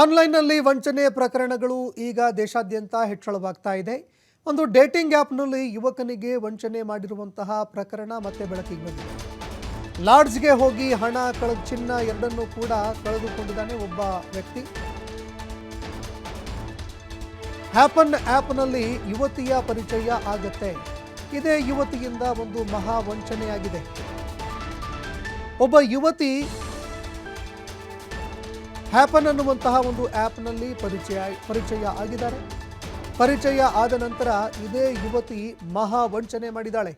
ಆನ್ಲೈನ್ನಲ್ಲಿ ವಂಚನೆ ಪ್ರಕರಣಗಳು ಈಗ ದೇಶಾದ್ಯಂತ ಹೆಚ್ಚಳವಾಗ್ತಾ ಇದೆ. ಒಂದು ಡೇಟಿಂಗ್ ಆ್ಯಪ್ನಲ್ಲಿ ಯುವಕನಿಗೆ ವಂಚನೆ ಮಾಡಿರುವಂತಹ ಪ್ರಕರಣ ಮತ್ತೆ ಬೆಳಕಿಗೆ ಬಂದಿದೆ. ಲಾಡ್ಜ್ಗೆ ಹೋಗಿ ಹಣ, ಕಳೆದ ಚಿನ್ನ ಎರಡನ್ನೂ ಕೂಡ ಕಳೆದುಕೊಂಡಿದ್ದಾನೆ ಒಬ್ಬ ವ್ಯಕ್ತಿ. ಹ್ಯಾಪನ್ ಆ್ಯಪ್ನಲ್ಲಿ ಯುವತಿಯ ಪರಿಚಯ ಆಗತ್ತೆ. ಇದೇ ಯುವತಿಯಿಂದ ಒಂದು ಮಹಾ ವಂಚನೆಯಾಗಿದೆ. ಒಬ್ಬ ಯುವತಿ ಹ್ಯಾಪನ್ ಅನ್ನುವಂತಹ ಒಂದು ಆ್ಯಪ್ನಲ್ಲಿ ಪರಿಚಯ ಪರಿಚಯ ಆಗಿದ್ದಾರೆ. ಪರಿಚಯ ಆದ ನಂತರ ಇದೇ ಯುವತಿ ಮಹಾ ವಂಚನೆ ಮಾಡಿದ್ದಾಳೆ.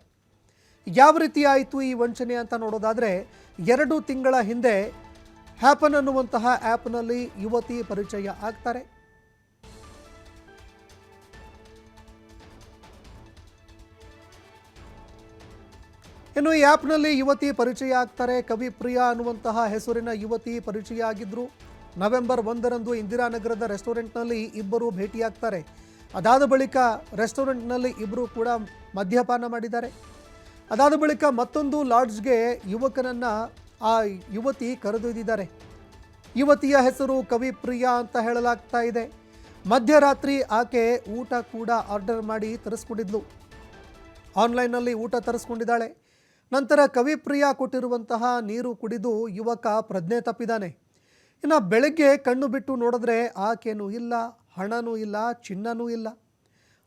ಯಾವ ರೀತಿ ಆಯಿತು ಈ ವಂಚನೆ ಅಂತ ನೋಡೋದಾದರೆ, ಎರಡು ತಿಂಗಳ ಹಿಂದೆ ಹ್ಯಾಪನ್ ಅನ್ನುವಂತಹ ಆ್ಯಪ್ನಲ್ಲಿ ಯುವತಿ ಪರಿಚಯ ಆಗ್ತಾರೆ. ಇನ್ನು ಈ ಆ್ಯಪ್ನಲ್ಲಿ ಯುವತಿ ಪರಿಚಯ ಆಗ್ತಾರೆ. ಕವಿ ಪ್ರಿಯಾ ಅನ್ನುವಂತಹ ಹೆಸರಿನ ಯುವತಿ ಪರಿಚಯ ಆಗಿದ್ರು. ನವೆಂಬರ್ ಒಂದರಂದು ಇಂದಿರಾನಗರದ ರೆಸ್ಟೋರೆಂಟ್ನಲ್ಲಿ ಇಬ್ಬರು ಭೇಟಿಯಾಗ್ತಾರೆ. ಅದಾದ ಬಳಿಕ ರೆಸ್ಟೋರೆಂಟ್ನಲ್ಲಿ ಇಬ್ಬರು ಕೂಡ ಮದ್ಯಪಾನ ಮಾಡಿದ್ದಾರೆ. ಅದಾದ ಬಳಿಕ ಮತ್ತೊಂದು ಲಾಡ್ಜ್ಗೆ ಯುವಕನನ್ನು ಆ ಯುವತಿ ಕರೆದೊಯ್ದಿದ್ದಾರೆ. ಯುವತಿಯ ಹೆಸರು ಕವಿ ಪ್ರಿಯಾ ಅಂತ ಹೇಳಲಾಗ್ತಾ ಇದೆ. ಮಧ್ಯರಾತ್ರಿ ಆಕೆ ಊಟ ಕೂಡ ಆರ್ಡರ್ ಮಾಡಿ ತರಿಸ್ಕೊಂಡಿದ್ಲು. ಆನ್ಲೈನ್ನಲ್ಲಿ ಊಟ ತರಿಸ್ಕೊಂಡಿದ್ದಾಳೆ. ನಂತರ ಕವಿಪ್ರಿಯಾ ಕೊಟ್ಟಿರುವಂತಹ ನೀರು ಕುಡಿದು ಯುವಕ ಪ್ರಜ್ಞೆ ತಪ್ಪಿದ್ದಾನೆ. ಇನ್ನು ಬೆಳಗ್ಗೆ ಕಣ್ಣು ಬಿಟ್ಟು ನೋಡಿದ್ರೆ ಆಕೆನೂ ಇಲ್ಲ, ಹಣನೂ ಇಲ್ಲ, ಚಿನ್ನನೂ ಇಲ್ಲ.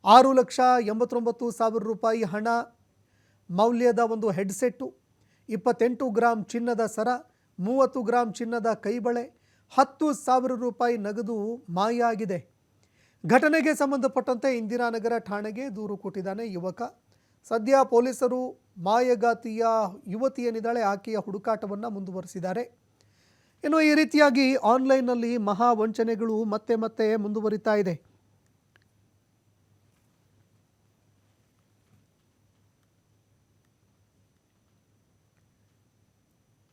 ಆರು ಲಕ್ಷ ಎಂಬತ್ತೊಂಬತ್ತು ಸಾವಿರ ರೂಪಾಯಿ ಹಣ, ಮೌಲ್ಯದ ಒಂದು ಹೆಡ್ಸೆಟ್ಟು, ಇಪ್ಪತ್ತೆಂಟು ಗ್ರಾಂ ಚಿನ್ನದ ಸರ, ಮೂವತ್ತು ಗ್ರಾಂ ಚಿನ್ನದ ಕೈಬಳೆ, ಹತ್ತು ಸಾವಿರ ರೂಪಾಯಿ ನಗದು ಮಾಯಾಗಿದೆ. ಘಟನೆಗೆ ಸಂಬಂಧಪಟ್ಟಂತೆ ಇಂದಿರಾನಗರ ಠಾಣೆಗೆ ದೂರು ಕೊಟ್ಟಿದ್ದಾನೆ ಯುವಕ. ಸದ್ಯ ಪೊಲೀಸರು ಮಾಯಗಾತಿಯ ಯುವತಿಯೇನಿದ್ದಾಳೆ ಆಕೆಯ ಹುಡುಕಾಟವನ್ನು ಮುಂದುವರಿಸಿದ್ದಾರೆ. ಇನ್ನು ಈ ರೀತಿಯಾಗಿ ಆನ್ಲೈನ್ನಲ್ಲಿ ಮಹಾ ವಂಚನೆಗಳು ಮತ್ತೆ ಮತ್ತೆ ಮುಂದುವರಿತಾ ಇದೆ.